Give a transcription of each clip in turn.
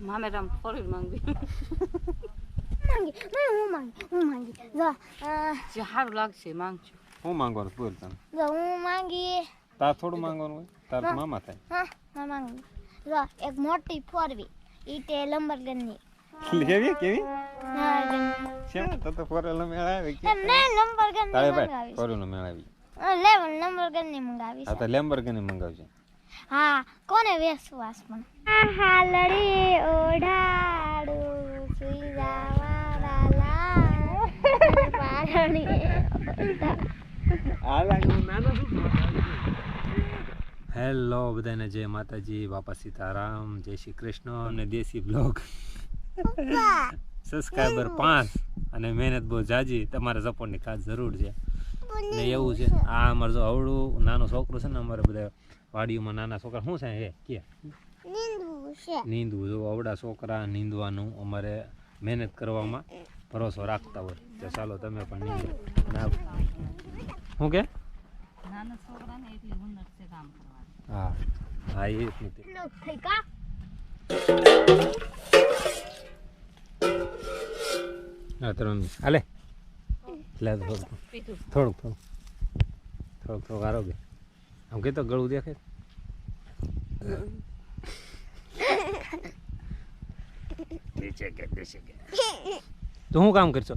મામેરામ ફોરી માંગવી માંગી મને હું માંગી હું માંગી જો જે સારું લાગશે માંગજો હું માંગવાનું બોલ તને જો હું માંગી તાર થોડું માંગવાનું હોય તાર મામા થાય હા હું માંગી જો એક મોટી ફોરવી ઈ તે લંબરગનની કેવી કેવી લંબરગનની. શેમ તો તો ફોરેલો મેળ આવે કે ને લંબરગનની તારે ભાઈ મંગાવીશ ફોરેલો મેળ આવી લેવલ લંબરગનની મંગાવીશ આ તો લેમ્બર્ગિની મંગાવજે હા કોને વિશ્વાસ પણ? હાલડી ઓઢાડું સુઈ જવાના પારણી હેલો બધાને જય માતાજી બાપા સીતારામ જય શ્રી કૃષ્ણ અને દેશી બ્લોગ. સબસ્ક્રાઈબર પાંચ અને મહેનત બહુ જાજી તમારે સપોર્ટની ખાસ જરૂર છે. ને એવું છે આ અમારે જો અવળું નાનો છોકરો છે ને અમારે બધા વાડીઓમાં નાના છોકરા શું છે હે કે? નીંદવું છે. નીંદવું જો અવડા છોકરા નીંદવાનું અમારે મહેનત કરવામાં ભરોસો રાખતા હોય. તો ચાલો તમે પણ નીંદો. ના. શું કે? નાના છોકરાને એટલી હુનર છે કામ કરવાનું. હા. હા એ જ નથી હાલે. લે થોડુંક. પીધું. થોડુંક થોડુંક. થોડુંક થોડુંક આરોગ્ય. આમ કે તો ગળું દેખે. તો હું કામ કરશો?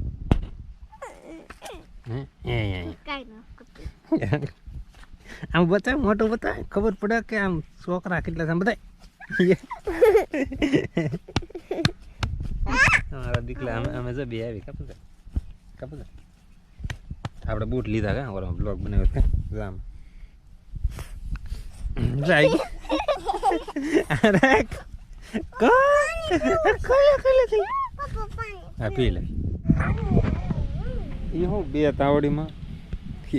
આમ બતાય, મોટું બતાવે ખબર પડે કે આમ છોકરા કેટલા છે બધા અમારા દીકરા અમે અમે જો બે આવી, કાપુ છે છે આપણે બૂટ લીધા કા ઓલો બ્લોગ બનાવ્યો છે. જાય અરે કો ખોલે ખોલે થઈ હા પી લે એ હું બે તાવડીમાં?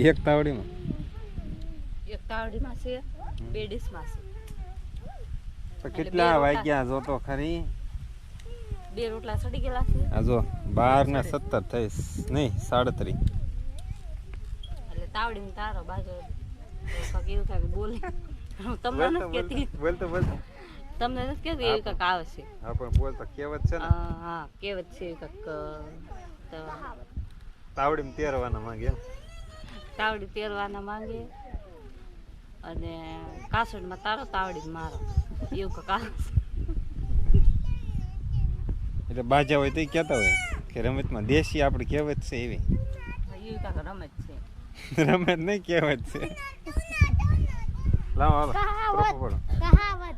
એક તાવડીમાં? એક તાવડીમાં છે બે ડીશમાં છે. તો કેટલા વાગ્યા? જો તો ખરી. બે રોટલા સડી ગયેલા છે. આ જો બાર ને સત્તર થઈશ. નહીં સાડત્રીસ. એટલે તાવડીમાં તારો બાજુ થાય કે બોલે. હું તમને નથી કહેતી. બોલતો બોલતો તમને નથી કહેતી એવી કાંક આવે છે? હા પણ બોલતો કેવત છે ને. હા હા કહેવત છે કાંક તો તાવડીમાં તેરવાના માંગે તાવડી તેરવાના માંગે. અને કાસળમાં તારો તાવડી મારો. એવું કાંક આવે એટલે બાજા હોય તો કહેતા હોય કે રમતમાં દેશી આપણી કહેવત છે એવી. એવું કાંક રમત છે. રમત નહીં કહેવત છે. લાવો હાલો. કહાવત. કહાવત.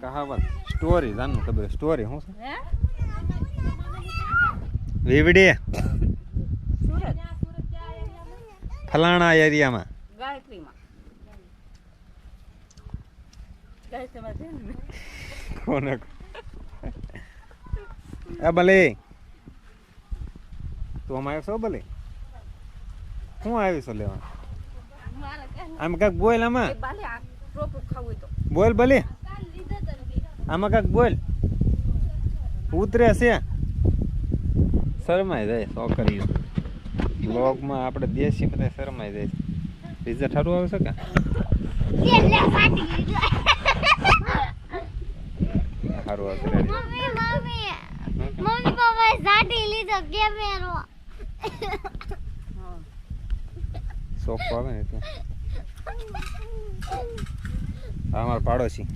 કહાવત. સ્ટોરી જાણવું ખબર સ્ટોરી શું છે? વીવડી સુરત. ફલાણા એરિયામાં. ગાયત્રીમાં. કોને એ ભલે. તું અમારે છો ભલે. હું આવીશું લેવા આમ કાંઈક બોલ આમાં. બાલે ભલે. આમાં કાંઈક બોલ. ઉતરે છે. શરમાઈ જાય છોકરીઓ. બ્લોગમાં આપણે દેશી બધા શરમાઈ જાય રિઝલ્ટ સારું આવે છે. કે. સારું આવશે મમ્મી મમ્મી. મમ્મી પપ્પાએ ઝાટી લીધો કેમેરો. હા સોફો આવે ને એટલે હા અમારો પાડોશી.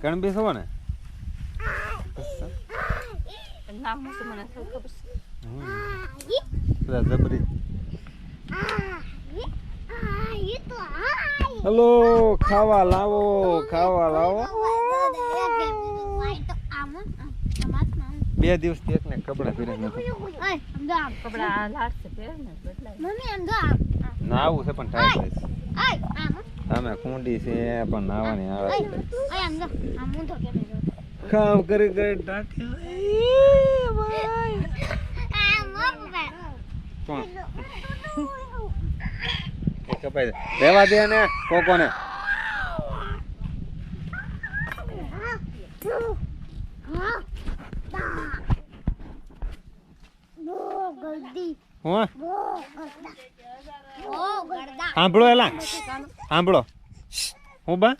કણબી છો ને નામ શું મને ખબર છે? બધા જબરી. આ હલો ખાવા લાવો ખાવા લાવો. બે દિવસથી એકને કપડાં નથી. કપડા લાગશે પહેર ને ના આવું છે પણ ટાઈમ થાય સામે કુંડી છે પણ નાવાની આવે કામ કરી કરી ટાંકી કપાઈ જાય. દે ને કોકોને. સાંભળો એલા. સાંભળો. હું બા?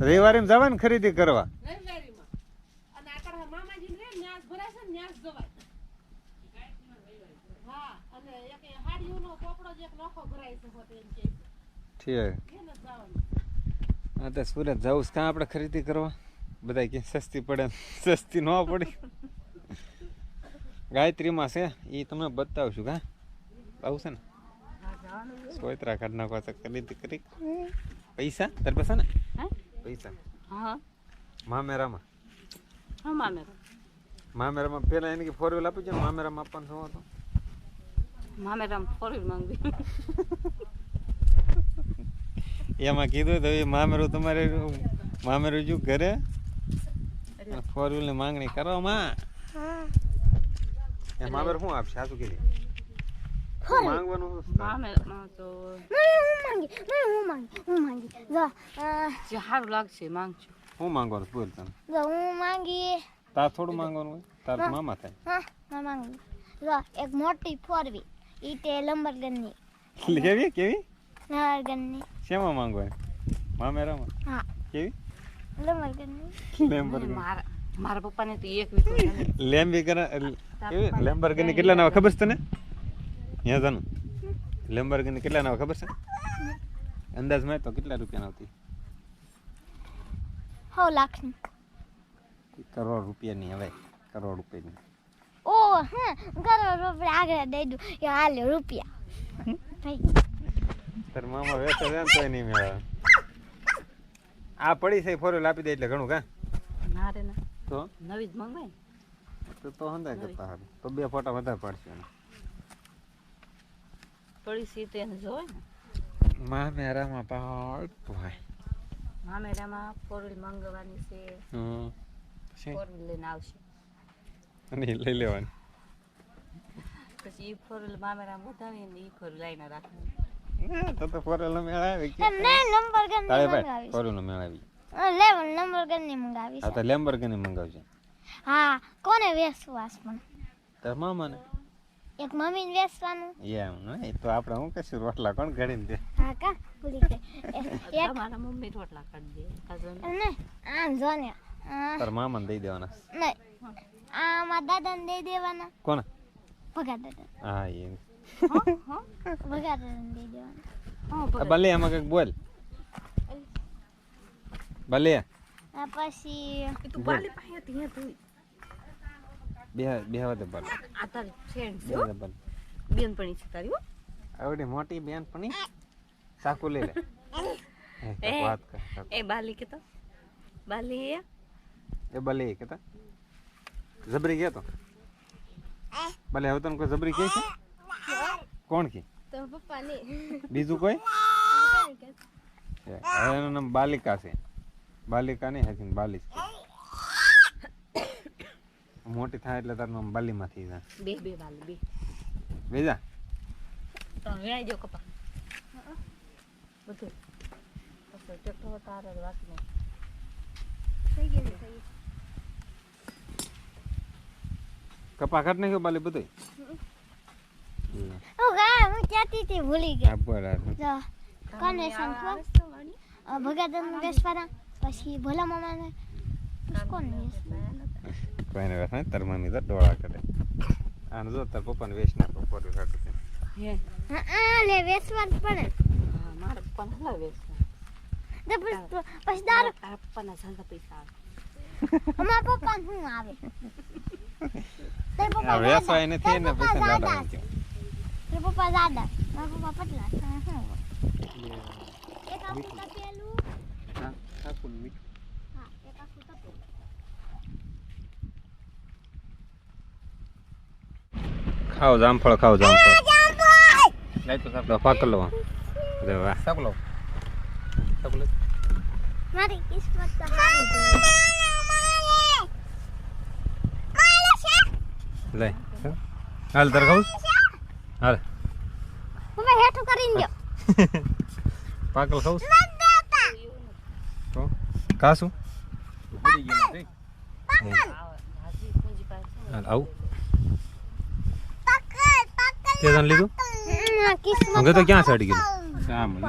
રવિવારે ને ખરીદી કરવા? સુરત જવું કાં આપણે ખરીદી કરવા? બધા કે સસ્તી પડે સસ્તી ન પડી. ગાયત્રીમાં છે એ તમને બતાવશું કા આવું છે ને? સોયત્રા કાઢ નાખવા તો ખરીદી કરી પૈસા? તાર પાસે ને? હે? પૈસા. હા. મામેરામાં. મામેરામાં પેલા એને કે ફોર વ્હીલ આપી છે ને મામેરામાં આપવાનું શું હતું? માંગવી. એમાં કીધું તો એ મામેરું તમારે મામેરું જો ઘરે? ફોર વ્હીલની માંગણી કરો માં એ મામેર શું આપશે? આ શું કીધું માંગવાનું શું છે? મામે માં તો હું માંગી હું માંગી હું માંગી. જો જે સારું લાગશે માંગજો. શું માંગવાનું? બોલ તને. જો હું માંગી. તાર થોડું માંગવાનું હોય? તાર તો મામા થાય. હા હું માંગી. જો એક મોટી ફોરવી. ઈ તે લંબરગનની. કેવી કેવી? લંબરગનની. શેમાં માંગો મામેરામાં? હા. કેવી? લંબરગનની. મારા મારા પપ્પાને તો એક વીકો. લેમ્બી કરા કેવી લેમ્બર્ગિની કેટલા નાવા ખબર છે તને? ત્યાં જાનું. લેમ્બર્ગિની કેટલા નાવા ખબર છે? અંદાજમાં તો કેટલા રૂપિયા આવતી? હો લાખ કરોડ રૂપિયાની હવે કરોડ રૂપિયાની. ઓ હા કરોડ રૂપિયા આગળ દઈ દઉં. કે હાલે રૂપિયા. થઈ તાર મામા વેચે છે તો નહીં મેળવે આ પડી છે ફોરેલ આપી દે એટલે ઘણું કા? ના રે ના. તો? નવી જ મંગાય? તો તો હંધાય કરતા હારું. તો બે ફોટા વધારે પાડશે એને. થોડી સીતે એને જોવે ને. મામેરામાં પાડ ભાઈ મામેરામાં રામાં ફોર વ્હીલ છે. હમ. પછી? ફોર લઈને આવશે. અને લઈ લેવાની. પછી એ ફોર મામેરામાં મામે રામ વધાવી ને એ ફોર વ્હીલ લાઈને રાખવાની તો તો ફોર વ્હીલનો મેળ આવે કે ના નંબર મંગાવીશ. ફોર વ્હીલનો આવી લેવલ લંબરગનની મંગાવીશ. હા તો લેમ્બર્ગિની મંગાવશે હા કોને વેચવાસ પણ? તાર મામાને? એક મમ્મીને વેચવાનું એમ નહીં તો આપણે હું કશું રોટલા કોણ ઘડીને દે? હા કા ભૂલી ગઈ. એ- એક મારા મમ્મી રોટલા કાઢી દે કાજુ ને? આમ જો ને તાર મામાને દઈ દેવાના. નહીં આ મારા દાદાને દઈ દેવાના. કોને? ભગા દાદા. હા એ. ભગા દાદાને દઈ દેવાના. હા આ બલે આમાં કંઈક બોલ. આ પછી તું બાલી પાસે ત્યાં તું બે બે હવે બલ આ તારી ફ્રેન્ડ છે બે હો. બલ બેનપણી છે તારી હો આવડી મોટી બેન પણ સાકુ લઈ લે એ તો. વાત કર. એ બાલી કે તો બાલી એ બલે કેતા જબરી ગયા તો ભલે હવે તને કોઈ જબરી કહે છે કોણ કે તો પપ્પા ને બીજું કોઈ હવે એનું નામ બાલિકા છે બાલિકા નહીં હકીમ બાલિશ મોટી થાય એટલે તારું નામ બાલીમાં થઈ જાય. બે બે બાલી બે. વેણાઈ જો કપા. બધું. ટ્રેક્ટર તારે જ થઈ ગયું થઈ કપા કાઢ નાખ્યો બાલી બધું ઓ ગા હું ક્યાંથી તે ભૂલી ગઈ? જો કોને સંખો પછી ભોલા મામાને કોઈને વેસ નહીં તાર મમ્મી તો ડોળા કરે. આને જો તાર પપ્પાને વેચ નાખો પોરું કાઢું છે. હે? હા આ લે વેચવા જ પડે. હા મારા પપ્પાને હલાવે છે તો પછી પછી દારૂ તારા પપ્પાના ઝાઝા પૈસા આવે. અમારા પપ્પાને શું આવે? તે આ પપ્પા વેચવાય દાદા. નથી એને તે પૈસા પપ્પા લાડવા દાદા. છે. તે પપ્પા દાદા મારા પપ્પા પતલા હા, શું એક આખું તપેલું હા, સાકું મીઠું હા એક આખું તપેલું ખાઓ જામફળ ખાઓ જામફળ લઈ તો સાકલો પાકલો અરે વાહ સાકલો સાકલો મારી કિસ્મત તો છે લઈ હાલ તાર ખાવું હાલ પપ્પા હેઠું કરીને દો પાકલ ખાવું તો કાશું આવે હાજી પૂંજી પાસે છે ને. હાલ આવું પકડ પકડ તે તને લીધું કિસ્મત અંગે તો ક્યાં ચડી ગયું આમ લે.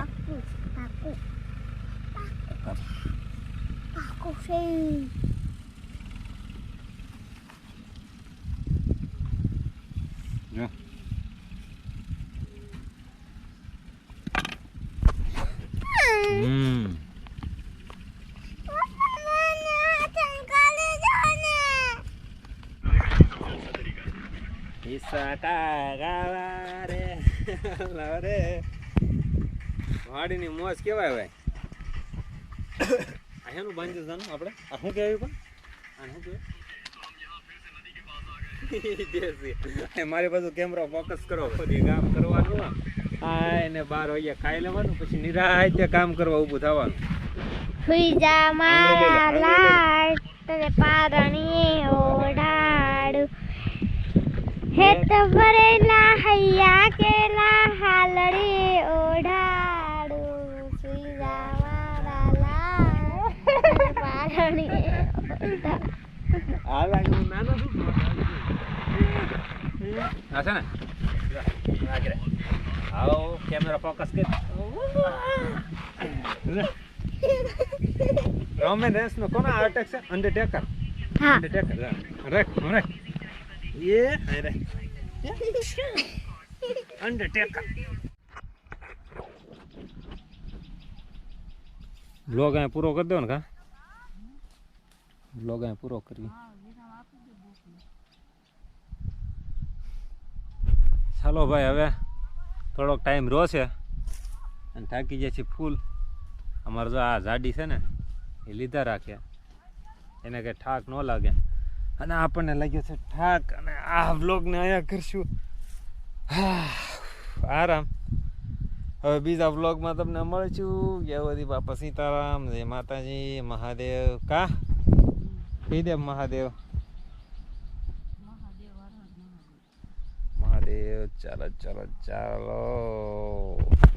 કાગા રે રે વાડીની મોજ કેવાય ભાઈ. આ હેનું જાનું આપણે? આ શું કહેવાય પણ? આને શું કહેવાય? મારી બાજુ કેમેરો ફોકસ કરો. પછી કામ કરવાનું આ એને બાર વાગ્યા ખાઈ લેવાનું પછી નિરાતે કામ કરવા ઊભું થવાનું. હુઈ જા મારા લાડ તને પારણીએ ઓઢાડું હેત ભરેલા હૈયા કેલા હાલડી ઓઢાડું સુઈ જા મારા લાડ તને પારણીએ ઓઢાડું આ લાગે નાનો છું આ છે ને આ આવો કેમેરા ફોકસ કર રોમેન રેસ નો કોનો અટેક છે અંડરટેકર હા અંડરટેકર રાખ રેક બ્લોગ અહીં પૂરો કરી દો ને કા? બ્લોગ અહીં પૂરો કરી ચાલો ભાઈ, હવે થોડોક ટાઈમ રહો છે. અને થાકી જાય છે ફૂલ અમારે જો આ જાડી છે ને, એ લીધા રાખ્યા એને કંઈ ઠાક ન લાગે. અને આપણને લાગ્યો છે, ઠાક, અને આ બ્લોગને અહીંયા કરશું. આરામ. હવે બીજા બ્લોગમાં તમને મળશું. જય વધી બાપા સીતારામ, જય માતાજી, મહાદેવ. કા? કહી દે મહાદેવ. મહાદેવ, ચાલો ચાલો ચાલો.